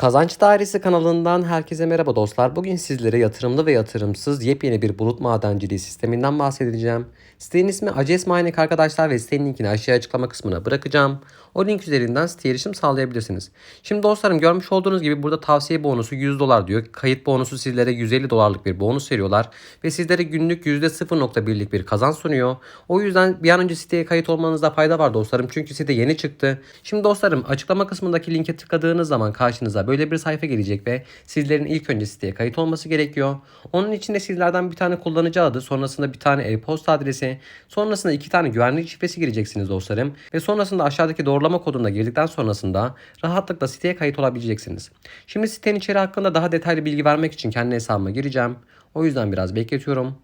Kazanç Dairesi kanalından herkese merhaba dostlar. Bugün sizlere yatırımlı ve yatırımsız yepyeni bir bulut madenciliği sisteminden bahsedeceğim. Sitenin ismi Aces Mining arkadaşlar ve sitenin linkini aşağıya açıklama kısmına bırakacağım. O link üzerinden siteye erişim sağlayabilirsiniz. Şimdi dostlarım görmüş olduğunuz gibi burada tavsiye bonusu 100 dolar diyor. Kayıt bonusu sizlere 150 dolarlık bir bonus veriyorlar. Ve sizlere günlük %0.1'lik bir kazanç sunuyor. O yüzden bir an önce siteye kayıt olmanızda fayda var dostlarım. Çünkü site yeni çıktı. Şimdi dostlarım açıklama kısmındaki linke tıkladığınız zaman karşınıza böyle bir sayfa gelecek ve sizlerin ilk önce siteye kayıt olması gerekiyor. Onun için de sizlerden bir tane kullanıcı adı, sonrasında bir tane e-posta adresi, sonrasında iki tane güvenlik şifresi gireceksiniz dostlarım. Ve sonrasında aşağıdaki doğrulama kodunu da girdikten sonrasında rahatlıkla siteye kayıt olabileceksiniz. Şimdi sitenin içeri hakkında daha detaylı bilgi vermek için kendi hesabıma gireceğim. O yüzden biraz bekletiyorum.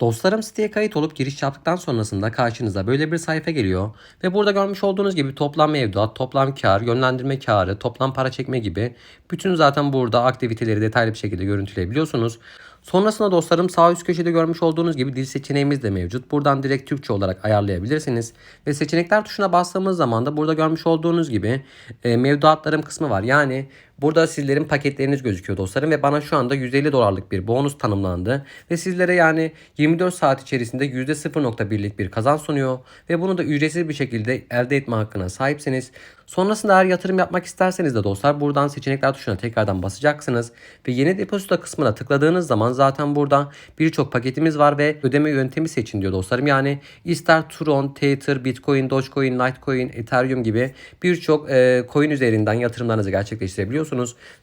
Dostlarım siteye kayıt olup giriş yaptıktan sonrasında karşınıza böyle bir sayfa geliyor. Ve burada görmüş olduğunuz gibi toplam mevduat, toplam kar, yönlendirme karı, toplam para çekme gibi bütün zaten burada aktiviteleri detaylı bir şekilde görüntüleyebiliyorsunuz. Sonrasında dostlarım sağ üst köşede görmüş olduğunuz gibi dil seçeneğimiz de mevcut. Buradan direkt Türkçe olarak ayarlayabilirsiniz. Ve seçenekler tuşuna bastığımız zaman da burada görmüş olduğunuz gibi e, mevduatlarım kısmı var. Yani Burada sizlerin paketleriniz gözüküyor dostlarım ve bana şu anda 150 dolarlık bir bonus tanımlandı. Ve sizlere yani 24 saat içerisinde %0.1'lik bir kazanç sunuyor. Ve bunu da ücretsiz bir şekilde elde etme hakkına sahipsiniz. Sonrasında eğer yatırım yapmak isterseniz de dostlar buradan seçenekler tuşuna tekrardan basacaksınız. Ve yeni depozito kısmına tıkladığınız zaman zaten burada birçok paketimiz var ve ödeme yöntemi seçin diyor dostlarım. Yani ister Tron, Tether, Bitcoin, Dogecoin, Litecoin, Ethereum gibi birçok e, coin üzerinden yatırımlarınızı gerçekleştirebiliyorsunuz.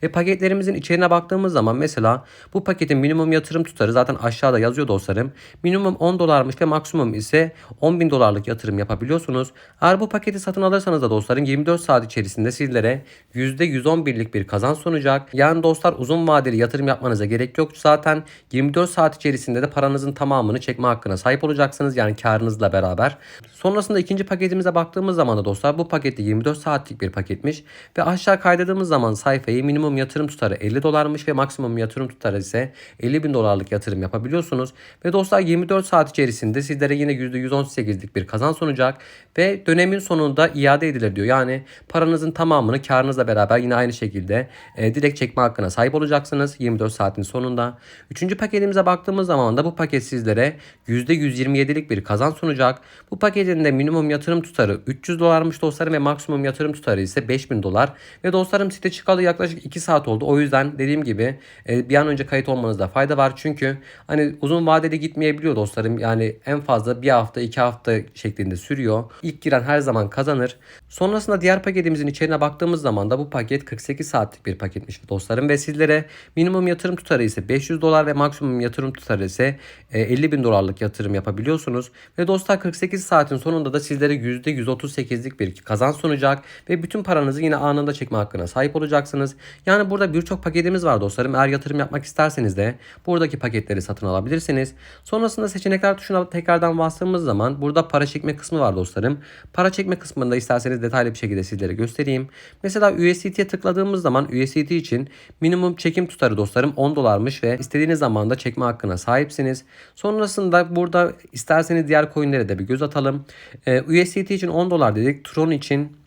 Ve paketlerimizin içeriğine baktığımız zaman mesela bu paketin minimum yatırım tutarı zaten aşağıda yazıyor dostlarım. Minimum 10 dolarmış ve maksimum ise 10 bin dolarlık yatırım yapabiliyorsunuz. Eğer bu paketi satın alırsanız da dostlarım 24 saat içerisinde sizlere %111'lik bir kazanç sunacak. Yani dostlar uzun vadeli yatırım yapmanıza gerek yok. Zaten 24 saat içerisinde de paranızın tamamını çekme hakkına sahip olacaksınız. Yani karınızla beraber. Sonrasında ikinci paketimize baktığımız zaman da dostlar bu pakette 24 saatlik bir paketmiş. Ve aşağı kaydırdığımız zaman sayfayı minimum yatırım tutarı 50 dolarmış ve maksimum yatırım tutarı ise 50 bin dolarlık yatırım yapabiliyorsunuz. Ve dostlar 24 saat içerisinde sizlere yine %118'lik bir kazanç sunacak ve dönemin sonunda iade edilir diyor. Yani paranızın tamamını karınızla beraber yine aynı şekilde e, direkt çekme hakkına sahip olacaksınız 24 saatin sonunda. Üçüncü paketimize baktığımız zaman da bu paket sizlere %127'lik bir kazanç sunacak. Bu paketin de minimum yatırım tutarı 300 dolarmış dostlarım ve maksimum yatırım tutarı ise 5000 dolar. Ve dostlarım site çıkalı yaklaşık 2 saat oldu. O yüzden dediğim gibi e, bir an önce kayıt olmanızda fayda var. Çünkü hani uzun vadeli gitmeyebiliyor dostlarım. Yani en fazla bir hafta 2 hafta şeklinde sürüyor. İlk giren her zaman kazanır. Sonrasında diğer paketimizin içeriğine baktığımız zaman da bu paket 48 saatlik bir paketmiş dostlarım. Ve sizlere minimum yatırım tutarı ise 500 dolar ve maksimum yatırım tutarı ise e, 50 bin dolarlık yatırım yapabiliyorsunuz. Ve dostlar 48 saatin sonunda da sizlere %138'lik bir kazanç sunacak. Ve bütün paranızı yine anında çekme hakkına sahip olacaksınız. Yani burada birçok paketimiz var dostlarım. Eğer yatırım yapmak isterseniz de buradaki paketleri satın alabilirsiniz. Sonrasında seçenekler tuşuna tekrardan bastığımız zaman burada para çekme kısmı var dostlarım. Para çekme kısmında isterseniz detaylı bir şekilde sizlere göstereyim. Mesela USDT'ye tıkladığımız zaman USDT için minimum çekim tutarı dostlarım 10 dolarmış ve istediğiniz zaman da çekme hakkına sahipsiniz. Sonrasında burada isterseniz diğer coinlere de bir göz atalım. Ee, USDT için 10 dolar dedik. Tron için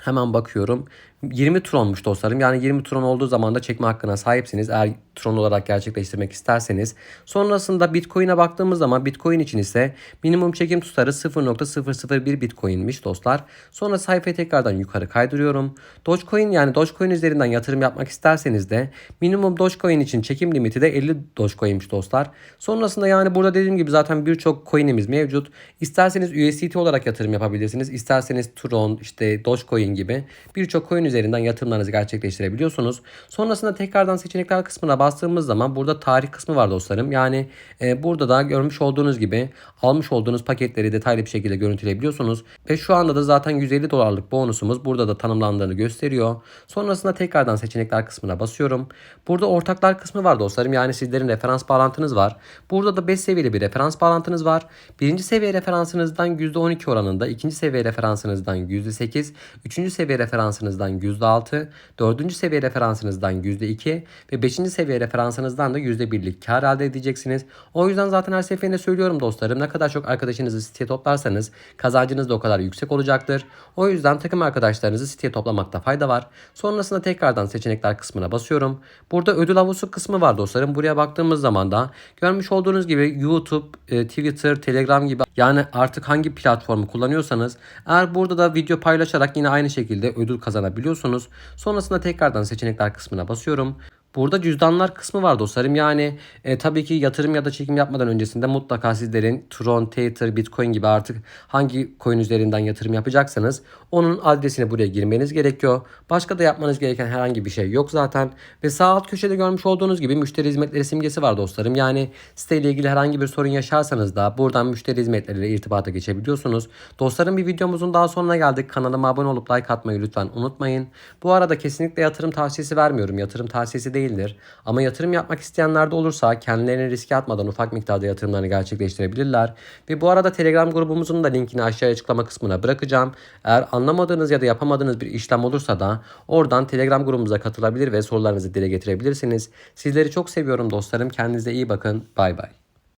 hemen bakıyorum. 20 tronmuş dostlarım. Yani 20 tron olduğu zaman da çekme hakkına sahipsiniz. Eğer tron olarak gerçekleştirmek isterseniz. Sonrasında Bitcoin'e baktığımız zaman Bitcoin için ise minimum çekim tutarı 0.001 Bitcoin'miş dostlar. Sonra sayfayı tekrardan yukarı kaydırıyorum. Dogecoin yani Dogecoin üzerinden yatırım yapmak isterseniz de minimum Dogecoin için çekim limiti de 50 Dogecoin'miş dostlar. Sonrasında yani burada dediğim gibi zaten birçok coin'imiz mevcut. İsterseniz USDT olarak yatırım yapabilirsiniz. İsterseniz Tron, işte Dogecoin gibi birçok coin üzerinden yatırımlarınızı gerçekleştirebiliyorsunuz. Sonrasında tekrardan seçenekler kısmına bastığımız zaman burada tarih kısmı var dostlarım. Yani e, burada da görmüş olduğunuz gibi almış olduğunuz paketleri detaylı bir şekilde görüntüleyebiliyorsunuz. Ve şu anda da zaten 150 dolarlık bonusumuz burada da tanımlandığını gösteriyor. Sonrasında tekrardan seçenekler kısmına basıyorum. Burada ortaklar kısmı var dostlarım. Yani sizlerin referans bağlantınız var. Burada da 5 seviyeli bir referans bağlantınız var. Birinci seviye referansınızdan %12 oranında, ikinci seviye referansınızdan %8, üçüncü seviye referansınızdan %6, dördüncü seviye referansınızdan %2 ve beşinci seviye referansınızdan da %1'lik kar elde edeceksiniz. O yüzden zaten her seferinde söylüyorum dostlarım ne kadar çok arkadaşınızı siteye toplarsanız kazancınız da o kadar yüksek olacaktır. O yüzden takım arkadaşlarınızı siteye toplamakta fayda var. Sonrasında tekrardan seçenekler kısmına basıyorum. Burada ödül havuzu kısmı var dostlarım. Buraya baktığımız zaman da görmüş olduğunuz gibi YouTube, e, Twitter, Telegram gibi yani artık hangi platformu kullanıyorsanız eğer burada da video paylaşarak yine aynı şekilde ödül kazanabiliyorsunuz. Sonrasında tekrardan seçenekler kısmına basıyorum. Burada cüzdanlar kısmı var dostlarım. Yani e, tabii ki yatırım ya da çekim yapmadan öncesinde mutlaka sizlerin Tron, Tether, Bitcoin gibi artık hangi coin üzerinden yatırım yapacaksanız onun adresine buraya girmeniz gerekiyor. Başka da yapmanız gereken herhangi bir şey yok zaten. Ve sağ alt köşede görmüş olduğunuz gibi müşteri hizmetleri simgesi var dostlarım. Yani siteyle ilgili herhangi bir sorun yaşarsanız da buradan müşteri hizmetleriyle irtibata geçebiliyorsunuz. Dostlarım bir videomuzun daha sonuna geldik. Kanalıma abone olup like atmayı lütfen unutmayın. Bu arada kesinlikle yatırım tavsiyesi vermiyorum. Yatırım tavsiyesi değildir. Ama yatırım yapmak isteyenler de olursa kendilerini riske atmadan ufak miktarda yatırımlarını gerçekleştirebilirler. Ve bu arada Telegram grubumuzun da linkini aşağıya açıklama kısmına bırakacağım. Eğer anlamadığınız ya da yapamadığınız bir işlem olursa da oradan Telegram grubumuza katılabilir ve sorularınızı dile getirebilirsiniz. Sizleri çok seviyorum dostlarım. Kendinize iyi bakın. Bay bay.